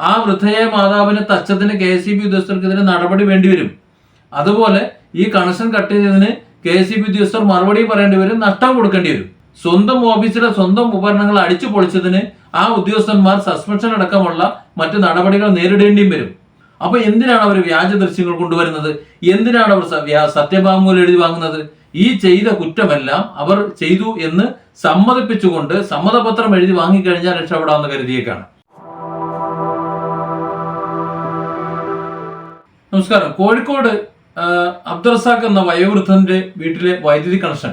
ആ വൃദ്ധയായ മാതാവിനെ തച്ചതിന് K C B ഉദ്യോഗസ്ഥർക്കെതിരെ നടപടി വേണ്ടിവരും. അതുപോലെ ഈ കണക്ഷൻ കട്ട് ചെയ്തതിന് കെ സി ബി ഉദ്യോഗസ്ഥർ മറുപടി പറയേണ്ടി വരും നഷ്ടം കൊടുക്കേണ്ടി വരും. സ്വന്തം ഓഫീസിലെ സ്വന്തം ഉപകരണങ്ങൾ അടിച്ചു പൊളിച്ചതിന് ആ ഉദ്യോഗസ്ഥന്മാർ സസ്പെൻഷൻ അടക്കമുള്ള മറ്റ് നടപടികൾ നേരിടേണ്ടിയും വരും. അപ്പൊ എന്തിനാണ് അവർ വ്യാജ ദൃശ്യങ്ങൾ കൊണ്ടുവരുന്നത്? എന്തിനാണ് അവർ സ- സത്യവാങ്മൂലം എഴുതി വാങ്ങുന്നത്? ഈ ചെയ്ത കുറ്റമെല്ലാം അവർ ചെയ്തു എന്ന് സമ്മതിപ്പിച്ചുകൊണ്ട് സമ്മതപത്രം എഴുതി വാങ്ങിക്കഴിഞ്ഞാൽ രക്ഷപ്പെടാമെന്ന് കരുതിയേക്കാണ്. നമസ്കാരം. കോഴിക്കോട് അബ്ദുറസാഖ് റസാഖ് എന്ന വയോവൃദ്ധന്റെ വീട്ടിലെ വൈദ്യുതി കണക്ഷൻ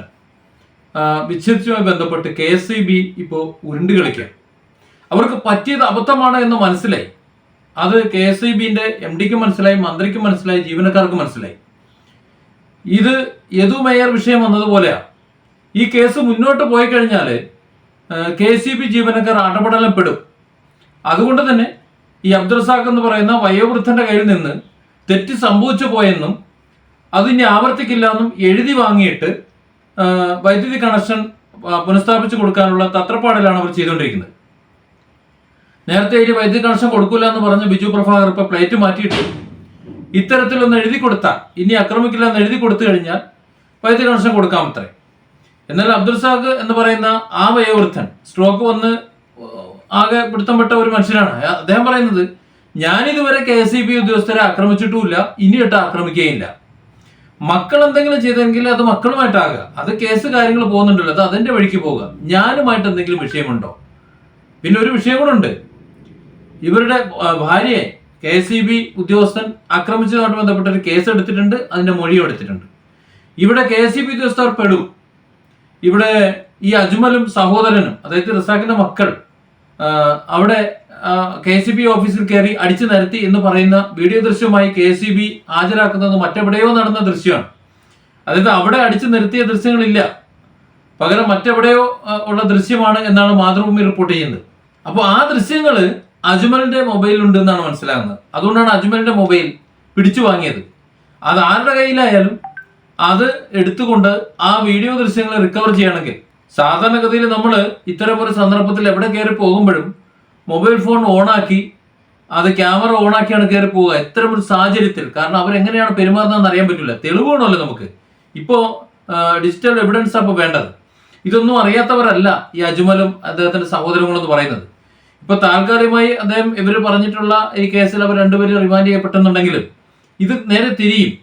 വിച്ഛേദിച്ചുമായി ബന്ധപ്പെട്ട് കെ എസ് ഇ ബി ഇപ്പോൾ ഉരുണ്ട് കളിക്കുക അവർക്ക് പറ്റിയത് അബദ്ധമാണ് എന്ന് മനസ്സിലായി. അത് കെ എസ് ഇ ബിന്റെ എം ഡിക്ക് മനസ്സിലായി മന്ത്രിക്ക് മനസ്സിലായി ജീവനക്കാർക്ക് മനസ്സിലായി. ഇത് യദു മേയർ വിഷയം വന്നതുപോലെയാണ് ഈ കേസ് മുന്നോട്ട് പോയി കഴിഞ്ഞാൽ കെ സി ബി ജീവനക്കാർ അടപടലം പെടും അതുകൊണ്ട് തന്നെ ഈ അബ്ദുറസാഖ് എന്ന് പറയുന്ന വയോവൃദ്ധന്റെ കയ്യിൽ നിന്ന് തെറ്റ് സംഭവിച്ചു പോയെന്നും അതിനി ആവർത്തിക്കില്ല എന്നും എഴുതി വാങ്ങിയിട്ട് വൈദ്യുതി കണക്ഷൻ പുനഃസ്ഥാപിച്ചു കൊടുക്കാനുള്ള തത്രപ്പാടിലാണ് അവർ ചെയ്തുകൊണ്ടിരിക്കുന്നത്. നേരത്തെ ഇനി വൈദ്യുതി കണക്ഷൻ കൊടുക്കില്ല എന്ന് പറഞ്ഞ് ബിജു പ്രഭാകർ ഇപ്പൊ പ്ലേറ്റ് മാറ്റിയിട്ട് ഇത്തരത്തിലൊന്ന് എഴുതി കൊടുത്താൽ ഇനി ആക്രമിക്കില്ല എന്ന് എഴുതി കൊടുത്തു കഴിഞ്ഞാൽ വൈദ്യുതി കണക്ഷൻ കൊടുക്കാമത്രേ എന്നാൽ അബ്ദുൽ സാഖ് എന്ന് പറയുന്ന ആ വയോവൃദ്ധൻ സ്ട്രോക്ക് വന്ന് ആകെ പിടുത്തം പെട്ട ഒരു മനുഷ്യനാണ്. അദ്ദേഹം പറയുന്നത് ഞാനിതുവരെ കെ എസ് ഇ ബി ഉദ്യോഗസ്ഥരെ ആക്രമിച്ചിട്ടുമില്ല. ഇനിയിട്ട് ആക്രമിക്കുകയില്ല. മക്കൾ എന്തെങ്കിലും ചെയ്തെങ്കിൽ അത് മക്കളുമായിട്ടാകുക. അത് കേസ് കാര്യങ്ങൾ പോകുന്നുണ്ടല്ലോ. അത് അതിന്റെ വഴിക്ക് പോവുക ഞാനുമായിട്ട് എന്തെങ്കിലും വിഷയമുണ്ടോ? പിന്നെ ഒരു വിഷയം കൂടെ ഉണ്ട്. ഇവരുടെ ഭാര്യയെ കെ എസ് ഇ ബി ഉദ്യോഗസ്ഥൻ ആക്രമിച്ചതുമായിട്ട് ബന്ധപ്പെട്ട ഒരു കേസ് എടുത്തിട്ടുണ്ട്. അതിന്റെ മൊഴിയും എടുത്തിട്ടുണ്ട്. ഇവിടെ കെ എസ് ഇ ബി ഉദ്യോഗസ്ഥർ പെടും. ഇവിടെ ഈ അജ്മലും സഹോദരനും അതായത് റിസാഖിന്റെ മക്കൾ അവിടെ കെ സി ബി ഓഫീസിൽ കയറി അടിച്ചു നിരത്തി എന്ന് പറയുന്ന വീഡിയോ ദൃശ്യമായി കെ സി ബി ഹാജരാക്കുന്നത് മറ്റെവിടെയോ നടന്ന ദൃശ്യമാണ്. അതായത് അവിടെ അടിച്ചു നിരത്തിയ ദൃശ്യങ്ങളില്ല. പകരം മറ്റെവിടെയോ ഉള്ള ദൃശ്യമാണ് എന്നാണ് മാതൃഭൂമി റിപ്പോർട്ട് ചെയ്യുന്നത്. അപ്പോൾ ആ ദൃശ്യങ്ങൾ അജ്മലിന്റെ മൊബൈലുണ്ട് എന്നാണ് മനസ്സിലാകുന്നത്. അതുകൊണ്ടാണ് അജ്മലിന്റെ മൊബൈൽ പിടിച്ചു വാങ്ങിയത്. അത് ആരുടെ കയ്യിലായാലും അത് എടുത്തുകൊണ്ട് ആ വീഡിയോ ദൃശ്യങ്ങൾ റിക്കവർ ചെയ്യണമെങ്കിൽ. സാധാരണഗതിയിൽ നമ്മൾ ഇത്തരം ഒരു സന്ദർഭത്തിൽ എവിടെ കയറി പോകുമ്പോഴും മൊബൈൽ ഫോൺ ഓണാക്കി അത് ക്യാമറ ഓണാക്കിയാണ് കയറി പോവുക. ഇത്തരം ഒരു സാഹചര്യത്തിൽ? കാരണം അവരെങ്ങനെയാണ് പെരുമാറുന്നതെന്ന് അറിയാൻ പറ്റില്ല. തെളിവ് വേണമല്ലോ നമുക്ക്. ഇപ്പോൾ ഡിജിറ്റൽ എവിഡൻസ് അപ്പോൾ വേണ്ടത്. ഇതൊന്നും അറിയാത്തവരല്ല ഈ അജ്മലും അദ്ദേഹത്തിന്റെ സഹോദരങ്ങളും എന്ന് പറയുന്നത്. ഇപ്പൊ താൽക്കാലികമായി അദ്ദേഹം ഇവർ പറഞ്ഞിട്ടുള്ള ഈ കേസിൽ അവർ രണ്ടുപേരും റിമാൻഡ് ചെയ്യപ്പെട്ടെന്നുണ്ടെങ്കിലും ഇത് നേരെ തിരിയും.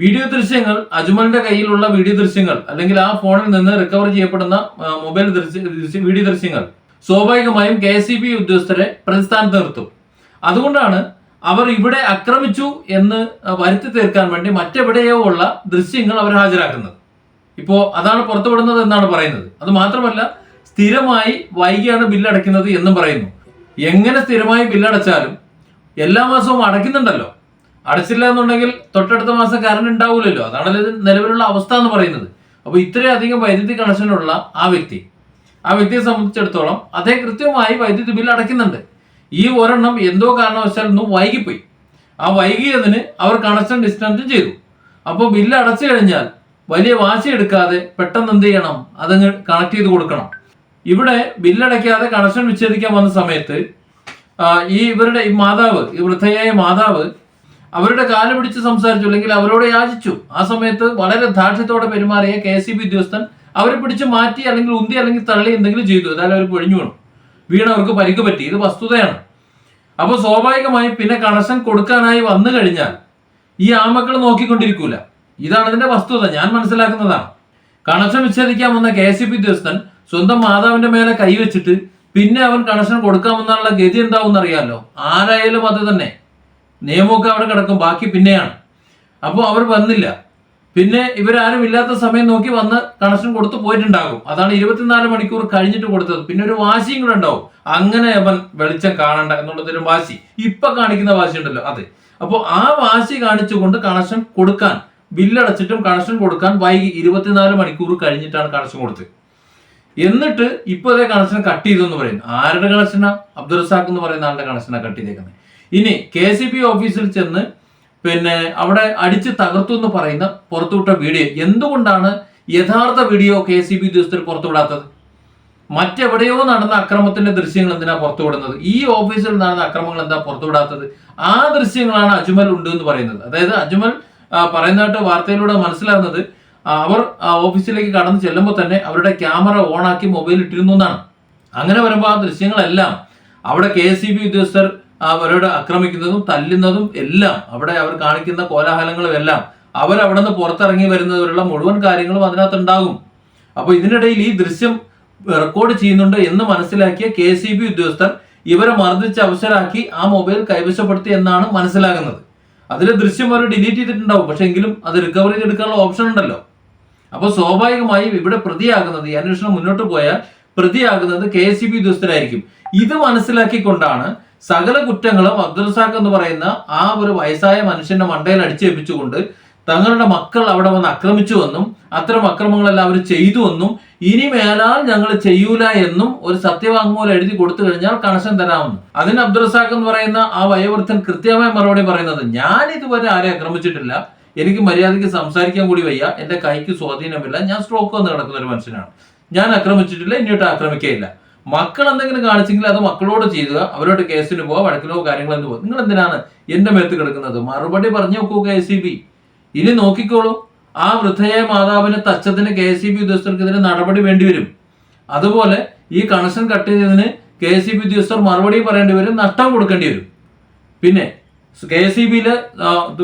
വീഡിയോ ദൃശ്യങ്ങൾ അജ്മലിന്റെ കയ്യിലുള്ള വീഡിയോ ദൃശ്യങ്ങൾ അല്ലെങ്കിൽ ആ ഫോണിൽ നിന്ന് റിക്കവർ ചെയ്യപ്പെടുന്ന മൊബൈൽ ദൃശ്യ- വീഡിയോ ദൃശ്യങ്ങൾ സ്വാഭാവികമായും കെ എസ് ബി ഉദ്യോഗസ്ഥരെ പ്രതിസ്ഥാനത്ത് നിർത്തും അതുകൊണ്ടാണ് അവർ ഇവിടെ ആക്രമിച്ചു എന്ന് വരുത്തി തീർക്കാൻ വേണ്ടി മറ്റെവിടെയോ ഉള്ള ദൃശ്യങ്ങൾ അവർ ഹാജരാക്കുന്നത്. ഇപ്പോ അതാണ് പുറത്തുവിടുന്നത് എന്നാണ് പറയുന്നത്. അത് മാത്രമല്ല സ്ഥിരമായി വൈകിയാണ് ബില്ലടയ്ക്കുന്നത് എന്നും പറയുന്നു. എങ്ങനെ സ്ഥിരമായി ബില്ലടച്ചാലും എല്ലാ മാസവും അടയ്ക്കുന്നുണ്ടല്ലോ. അടച്ചില്ല എന്നുണ്ടെങ്കിൽ തൊട്ടടുത്ത മാസം കറണ്ട് ഉണ്ടാവില്ലല്ലോ അതാണല്ലോ നിലവിലുള്ള അവസ്ഥ എന്ന് പറയുന്നത്. അപ്പോൾ ഇത്രയധികം വൈദ്യുതി കണക്ഷനുള്ള ആ വ്യക്തി ആ വ്യക്തിയെ സംബന്ധിച്ചിടത്തോളം അദ്ദേഹം കൃത്യമായി വൈദ്യുതി ബിൽ അടയ്ക്കുന്നുണ്ട്. ഈ ഒരെണ്ണം എന്തോ കാരണവശാൽ ഒന്ന് വൈകിപ്പോയി. ആ വൈകിയതിന് അവർ കണക്ഷൻ ഡിസ്റ്റൻസും ചെയ്തു. അപ്പോൾ ബില്ല് അടച്ചു കഴിഞ്ഞാൽ വലിയ വാശി എടുക്കാതെ പെട്ടെന്ന് എന്ത് ചെയ്യണം? അതങ്ങ് കണക്ട് ചെയ്ത് കൊടുക്കണം. ഇവിടെ ബില്ലടയ്ക്കാതെ കണക്ഷൻ വിച്ഛേദിക്കാൻ വന്ന സമയത്ത് ഈ ഇവരുടെ ഈ മാതാവ് ഈ വൃദ്ധയായ മാതാവ് അവരുടെ കാൽ പിടിച്ച് സംസാരിച്ചു അല്ലെങ്കിൽ അവരോട് യാചിച്ചു. ആ സമയത്ത് വളരെ ദാക്ഷ്യത്തോടെ പെരുമാറിയ കെ സി ബി ഉദ്യോഗസ്ഥൻ അവരെ പിടിച്ച് മാറ്റി അല്ലെങ്കിൽ ഉന്തി അല്ലെങ്കിൽ തള്ളി എന്തെങ്കിലും ചെയ്തു. എന്നാലും അവർ പൊഴിഞ്ഞു വീണു വീണവർക്ക് പരിക്ക് പറ്റി. ഇത് വസ്തുതയാണ്. അപ്പോൾ സ്വാഭാവികമായും പിന്നെ കണക്ഷൻ കൊടുക്കാനായി വന്നു കഴിഞ്ഞാൽ ഈ ആമക്കൾ നോക്കിക്കൊണ്ടിരിക്കൂല. ഇതാണ് ഇതിന്റെ വസ്തുത. ഞാൻ മനസ്സിലാക്കുന്നതാണ്. കണക്ഷൻ വിച്ഛേദിക്കാൻ വന്ന കെ എസ് പി ഉദ്യോഗസ്ഥൻ സ്വന്തം മാതാവിന്റെ മേലെ കൈവച്ചിട്ട് പിന്നെ അവൻ കണക്ഷൻ കൊടുക്കാമെന്നുള്ള ഗതി എന്താവും അറിയാമല്ലോ ആരായാലും അത് തന്നെ. നിയമമൊക്കെ അവിടെ കിടക്കും. ബാക്കി പിന്നെയാണ്. അപ്പോൾ അവർ വന്നില്ല. പിന്നെ ഇവരാരും ഇല്ലാത്ത സമയം നോക്കി വന്ന് കണക്ഷൻ കൊടുത്ത് പോയിട്ടുണ്ടാകും. അതാണ് ഇരുപത്തിനാല് മണിക്കൂർ കഴിഞ്ഞിട്ട് കൊടുത്തത്. പിന്നെ ഒരു വാശിയും കൂടെ ഉണ്ടാവും. അങ്ങനെ അവൻ വെളിച്ചം കാണണ്ട എന്നുള്ളതൊരു വാശി. ഇപ്പൊ കാണിക്കുന്ന വാശി ഉണ്ടല്ലോ അതെ. അപ്പോൾ ആ വാശി കാണിച്ചുകൊണ്ട് കണക്ഷൻ കൊടുക്കാൻ ബില്ലടച്ചിട്ടും കണക്ഷൻ കൊടുക്കാൻ വൈകി ഇരുപത്തിനാല് മണിക്കൂർ കഴിഞ്ഞിട്ടാണ് കണക്ഷൻ കൊടുത്തത്. എന്നിട്ട് ഇപ്പൊ അതേ കണക്ഷൻ കട്ട് ചെയ്തു എന്ന് പറയുന്നു. ആരുടെ കണക്ഷനാ? അബ്ദുൾ റസാഖ് എന്ന് പറയുന്ന ആളുടെ കണക്ഷനാ കട്ട് ചെയ്തേക്കുന്നത്. ഇനി കെ സി ബി ഓഫീസിൽ ചെന്ന് പിന്നെ അവിടെ അടിച്ച് തകർത്തു എന്ന് പറയുന്ന പുറത്തുവിട്ട വീഡിയോ. എന്തുകൊണ്ടാണ് യഥാർത്ഥ വീഡിയോ കെ സി ബി ഉദ്യോഗസ്ഥർ പുറത്തുവിടാത്തത്? മറ്റെവിടെയോ നടന്ന അക്രമത്തിന്റെ ദൃശ്യങ്ങൾ എന്തിനാ പുറത്തുവിടുന്നത്? ഈ ഓഫീസിൽ നടന്ന അക്രമങ്ങൾ എന്താ പുറത്തുവിടാത്തത്? ആ ദൃശ്യങ്ങളാണ് അജ്മൽ ഉണ്ട് എന്ന് പറയുന്നത്. അതായത് അജ്മൽ പറയുന്നതായിട്ട് വാർത്തയിലൂടെ മനസ്സിലാകുന്നത് അവർ ഓഫീസിലേക്ക് കടന്നു ചെല്ലുമ്പോൾ തന്നെ അവരുടെ ക്യാമറ ഓണാക്കി മൊബൈൽ ഇട്ടിരുന്നു എന്നാണ്. അങ്ങനെ വരുമ്പോൾ ആ ദൃശ്യങ്ങളെല്ലാം അവിടെ കെ എസ് ബി ഉദ്യോഗസ്ഥർ അവരോട് ആക്രമിക്കുന്നതും തല്ലുന്നതും എല്ലാം അവിടെ അവർ കാണിക്കുന്ന കോലാഹലങ്ങളും എല്ലാം അവരവിടെ നിന്ന് പുറത്തിറങ്ങി വരുന്നവരുള്ള മുഴുവൻ കാര്യങ്ങളും അതിനകത്ത് ഉണ്ടാകും അപ്പോൾ ഇതിനിടയിൽ ഈ ദൃശ്യം റെക്കോർഡ് ചെയ്യുന്നുണ്ട് എന്ന് മനസ്സിലാക്കിയ കെ സി ബി ഉദ്യോഗസ്ഥർ ഇവരെ മർദ്ദിച്ച് അവസരാക്കി ആ മൊബൈൽ കൈവശപ്പെടുത്തി എന്നാണ് മനസ്സിലാകുന്നത്. അതിലെ ദൃശ്യം അവർ ഡിലീറ്റ് ചെയ്തിട്ടുണ്ടാവും പക്ഷെ എങ്കിലും അത് റിക്കവറി ചെയ്തെടുക്കാനുള്ള ഓപ്ഷൻ ഉണ്ടല്ലോ. അപ്പോൾ സ്വാഭാവികമായും ഇവിടെ പ്രതിയാകുന്നത് ഈ അന്വേഷണം മുന്നോട്ട് പോയാൽ പ്രതിയാകുന്നത് കെ എസ് സി ബി ഉദ്യോഗസ്ഥരായിരിക്കും. ഇത് മനസ്സിലാക്കിക്കൊണ്ടാണ് സകല കുറ്റങ്ങളും അബ്ദുൾ റസാഖ് എന്ന് പറയുന്ന ആ ഒരു വയസ്സായ മനുഷ്യന്റെ മണ്ടയിൽ അടിച്ചേൽപ്പിച്ചുകൊണ്ട് തങ്ങളുടെ മക്കൾ അവിടെ വന്ന് ആക്രമിച്ചുവെന്നും അത്തരം അക്രമങ്ങളെല്ലാം അവർ ചെയ്തുവെന്നും ഇനി മേലാൽ ഞങ്ങൾ ചെയ്യൂല എന്നും ഒരു സത്യവാങ്മൂലം എഴുതി കൊടുത്തു കഴിഞ്ഞാൽ കണക്ഷൻ തരാമെന്ന്. അതിന് അബ്ദുൾ റസാഖ് എന്ന് പറയുന്ന ആ വയോവൃദ്ധൻ കൃത്യമായ മറുപടി പറയുന്നത് ഞാൻ ഇതുവരെ ആരെ ആക്രമിച്ചിട്ടില്ല. എനിക്ക് മര്യാദയ്ക്ക് സംസാരിക്കാൻ കൂടി വയ്യ. എന്റെ കൈക്ക് സ്വാധീനമില്ല. ഞാൻ സ്ട്രോക്ക് വന്ന് കിടക്കുന്ന ഒരു മനുഷ്യനാണ്. ഞാൻ ആക്രമിച്ചിട്ടില്ല. ഇനിയോട്ട് ആക്രമിക്കുകയില്ല. മക്കൾ എന്തെങ്കിലും കാണിച്ചെങ്കിൽ അത് മക്കളോട് ചെയ്യുക അവരോട് കേസിന് പോവാ വഴക്കിലോ കാര്യങ്ങളോ എന്ത് പോകും നിങ്ങൾ എന്തിനാണ് എന്റെ മേത്ത് കിടക്കുന്നത്? മറുപടി പറഞ്ഞു നോക്കൂ കെ സി ബി. ഇനി നോക്കിക്കോളൂ. ആ വൃദ്ധയായ മാതാവിനെ തച്ചതിന് കെ സി ബി ഉദ്യോഗസ്ഥർക്കെതിരെ നടപടി വേണ്ടിവരും അതുപോലെ ഈ കണക്ഷൻ കട്ട് ചെയ്തതിന് കെ സി ബി ഉദ്യോഗസ്ഥർ മറുപടി പറയേണ്ടി വരും നഷ്ടം കൊടുക്കേണ്ടി വരും. പിന്നെ കെ സി ബിയിലെ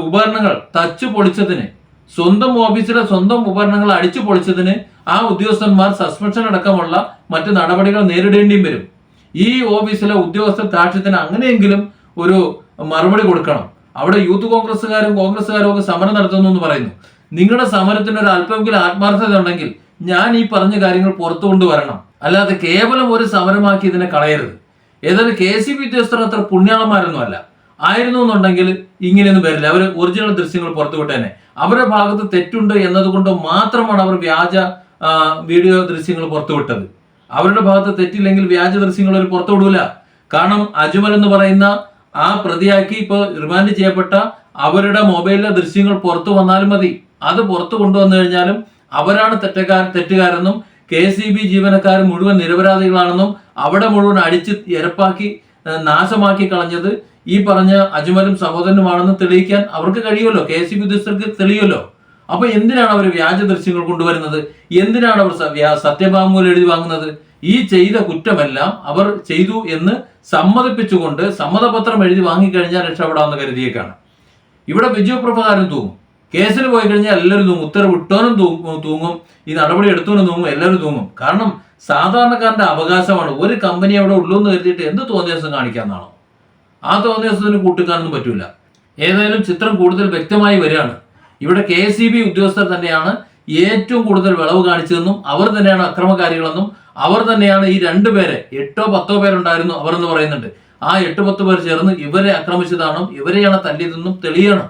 ഉപകരണങ്ങൾ തച്ചു പൊളിച്ചതിന് സ്വന്തം ഓഫീസിലെ സ്വന്തം ഉപകരണങ്ങൾ അടിച്ചു പൊളിച്ചതിന് ആ ഉദ്യോഗസ്ഥന്മാർ സസ്പെൻഷൻ അടക്കമുള്ള മറ്റു നടപടികൾ നേരിടേണ്ടിയും വരും. ഈ ഓഫീസിലെ ഉദ്യോഗസ്ഥ താക്ഷ്യത്തിന് അങ്ങനെയെങ്കിലും ഒരു മറുപടി കൊടുക്കണം. അവിടെ യൂത്ത് കോൺഗ്രസ്സുകാരും കോൺഗ്രസ്സുകാരും ഒക്കെ സമരം നടത്തുന്നു എന്ന് പറയുന്നു. നിങ്ങളുടെ സമരത്തിന് ഒരു അല്പമെങ്കിലും ആത്മാർത്ഥത ഉണ്ടെങ്കിൽ ഞാൻ ഈ പറഞ്ഞ കാര്യങ്ങൾ പുറത്തു കൊണ്ടുവരണം. അല്ലാതെ കേവലം ഒരു സമരമാക്കി ഇതിനെ കളയരുത്. ഏതായാലും കെ സി ബി ഉദ്യോഗസ്ഥർ അത്ര പുണ്യാളന്മാരൊന്നും അല്ല. ആയിരുന്നു എന്നുണ്ടെങ്കിൽ ഇങ്ങനെയൊന്നും വരില്ല. അവർ ഒറിജിനൽ ദൃശ്യങ്ങൾ പുറത്തുവിട്ടേനെ. അവരുടെ ഭാഗത്ത് തെറ്റുണ്ട് എന്നതുകൊണ്ട് മാത്രമാണ് അവർ വ്യാജ വീഡിയോ ദൃശ്യങ്ങൾ പുറത്തുവിട്ടത്. അവരുടെ ഭാഗത്ത് തെറ്റില്ലെങ്കിൽ വ്യാജ ദൃശ്യങ്ങൾ അവർ പുറത്തുവിടൂല. കാരണം അജ്മൽ എന്ന് പറയുന്ന ആ പ്രതിയാക്കി ഇപ്പോൾ റിമാൻഡ് ചെയ്യപ്പെട്ട അവരുടെ മൊബൈലിലെ ദൃശ്യങ്ങൾ പുറത്തു വന്നാലും മതി. അത് പുറത്തു കൊണ്ടുവന്നു കഴിഞ്ഞാലും അവരാണ് തെറ്റക്കാർ തെറ്റുകാരെന്നും കെ സി ബി ജീവനക്കാർ മുഴുവൻ നിരപരാധികളാണെന്നും അവിടെ മുഴുവൻ അടിച്ച് എരപ്പാക്കി നാശമാക്കി കളഞ്ഞത് ഈ പറഞ്ഞ അജ്മലും സഹോദരനുമാണെന്ന് തെളിയിക്കാൻ അവർക്ക് കഴിയുമല്ലോ? കെ സി ബി ഉദ്യോഗസ്ഥർക്ക് തെളിയുമല്ലോ? അപ്പൊ എന്തിനാണ് അവർ വ്യാജ ദൃശ്യങ്ങൾ കൊണ്ടുവരുന്നത്? എന്തിനാണ് അവർ സ- മൂലം എഴുതി വാങ്ങുന്നത്? ഈ ചെയ്ത കുറ്റമെല്ലാം അവർ ചെയ്തു എന്ന് സമ്മതിപ്പിച്ചുകൊണ്ട് സമ്മതപത്രം എഴുതി വാങ്ങിക്കഴിഞ്ഞാൽ രക്ഷപ്പെടാമെന്ന് കരുതിയേക്കാണ്. ഇവിടെ ബിജു പ്രഭാകരൻ തൂങ്ങും. കേസിൽ പോയി കഴിഞ്ഞാൽ എല്ലാവരും തൂങ്ങും. ഉത്തരവ് ഇട്ടവനും തൂങ്ങും തൂങ്ങും. ഈ നടപടി എടുത്തവനും തൂങ്ങും എല്ലാവരും തൂങ്ങും. കാരണം സാധാരണക്കാരന്റെ അവകാശമാണ് ഒരു കമ്പനി അവിടെ ഉള്ളൂ എന്ന് കരുതിയിട്ട് എന്ത് തോന്നിയാസം കാണിക്കാന്നാണോ ആ തോന്നിയാസത്തിന് കൂട്ടിക്കാനൊന്നും പറ്റില്ല ഏതായാലും ചിത്രം കൂടുതൽ വ്യക്തമായി വരികയാണ്. ഇവിടെ കെ എസ് ഇ ബി ഉദ്യോഗസ്ഥർ തന്നെയാണ് ഏറ്റവും കൂടുതൽ വിളവ് കാണിച്ചതെന്നും അവർ തന്നെയാണ് അക്രമകാരികളെന്നും അവർ തന്നെയാണ് ഈ രണ്ടുപേരെ എട്ടോ പത്തോ പേരുണ്ടായിരുന്നു അവർ എന്ന് പറയുന്നുണ്ട്. ആ എട്ട് പത്ത് പേർ ചേർന്ന് ഇവരെ ആക്രമിച്ചതാണ് ഇവരെയാണ് തല്ലിയതെന്നും തെളിയണം.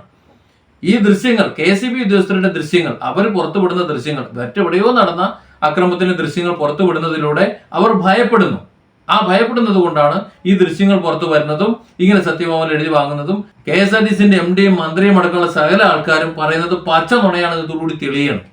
ഈ ദൃശ്യങ്ങൾ കെ സി ബി ഉദ്യോഗസ്ഥരുടെ ദൃശ്യങ്ങൾ അവർ പുറത്തുവിടുന്ന ദൃശ്യങ്ങൾ മറ്റെവിടെയോ നടന്ന അക്രമത്തിന്റെ ദൃശ്യങ്ങൾ പുറത്തുവിടുന്നതിലൂടെ അവർ ഭയപ്പെടുന്നു. ആ ഭയപ്പെടുന്നത് കൊണ്ടാണ് ഈ ദൃശ്യങ്ങൾ പുറത്തു വരുന്നതും ഇങ്ങനെ സത്യഭാമൻ എഴുതി വാങ്ങുന്നതും കെ എസ് ആർ ടി സിന്റെ എം ഡിയും മന്ത്രിയും അടക്കമുള്ള സകല ആൾക്കാരും പറയുന്നത് പച്ച നുണയാണ് ഇതോടുകൂടി തെളിയണം